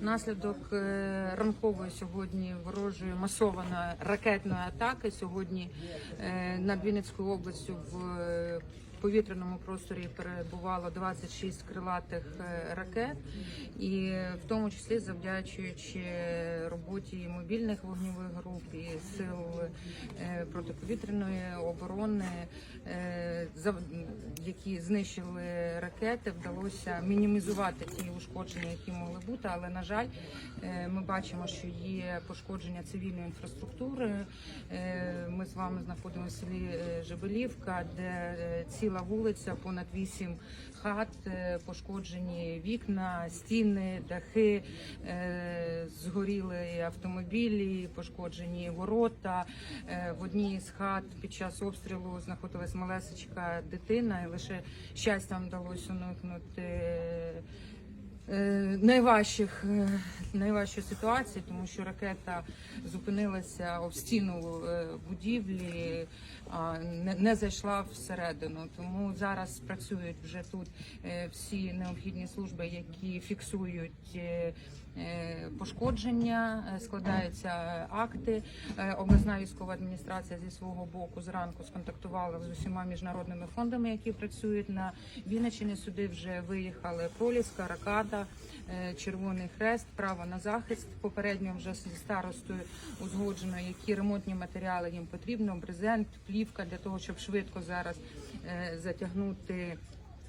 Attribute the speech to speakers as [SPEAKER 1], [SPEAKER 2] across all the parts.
[SPEAKER 1] Внаслідок е, ранкової сьогодні ворожої масованої ракетної атаки. Сьогодні е, над Вінницькою областю в е, повітряному просторі перебувало 26 крилатих ракет, і в тому числі завдячуючи роботі мобільних вогневих груп і сил протиповітряної оборони, які знищили ракети, вдалося мінімізувати ті ушкодження, які могли бути. Але на жаль, е, ми бачимо, що є пошкодження цивільної інфраструктури. Е, Ми з вами знаходимося в селі е, Жебелівка, де ціла вулиця, понад вісім хат, пошкоджені вікна, стіни, дахи, згоріли автомобілі, пошкоджені ворота. В одній з хат під час обстрілу знаходилась малесечка дитина, лише щастям вдалося уникнути. Е, Найважчих е, найважчої ситуації, тому що ракета зупинилася об стіну е, будівлі, а не, не зайшла всередину. Тому зараз працюють вже тут всі необхідні служби, які фіксують. Пошкодження складаються акти. Обласна військова адміністрація зі свого боку зранку сконтактувала з усіма міжнародними фондами, які працюють на Вінниччині. Сюди вже виїхали Проліска, Ракада, е, Червоний Хрест, право на захист. Попередньо вже зі старостою узгоджено, які ремонтні матеріали їм потрібно. Брезент, плівка для того, щоб швидко зараз е, затягнути.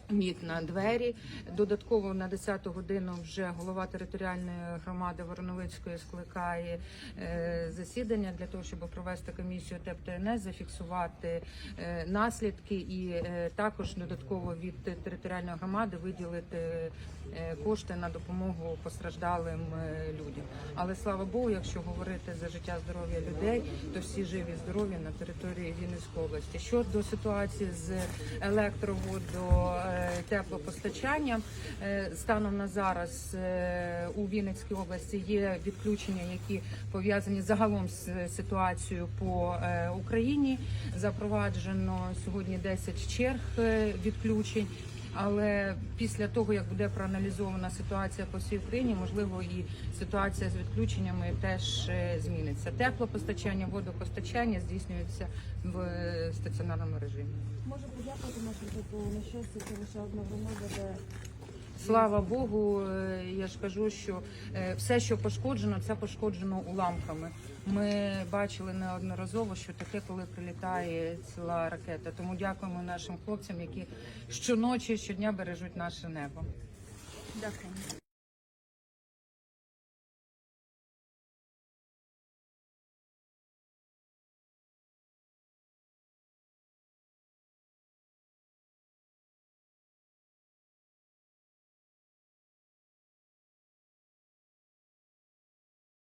[SPEAKER 1] На двері. Додатково на 10 годину вже голова територіальної громади Вороновицької скликає е, засідання для того, щоб провести комісію ТЕП ТНС, зафіксувати е, наслідки і е, також додатково від територіальної громади виділити кошти на допомогу постраждалим людям. Але слава Богу, якщо говорити за життя здоров'я людей, то всі живі здорові на території Вінницької області. Щодо ситуації з електроводо теплопостачанням, е, станом на зараз е, у Вінницькій області є відключення, які пов'язані загалом з ситуацією по е, Україні. Запроваджено сьогодні 10 черг е, відключень. Але після того, як буде проаналізована ситуація по всій Україні, можливо, і ситуація з відключеннями теж е, зміниться. Теплопостачання, водопостачання здійснюється в е, стаціонарному режимі.
[SPEAKER 2] Можу подякувати нашому типу на щастя, це лише одна громада, де
[SPEAKER 1] Слава Богу, е, я ж кажу, що е, все, що пошкоджено, це пошкоджено уламками. Ми бачили неодноразово, що таке, коли прилітає ціла ракета. Тому дякуємо нашим хлопцям, які щоночі, щодня бережуть наше небо.
[SPEAKER 2] дякую.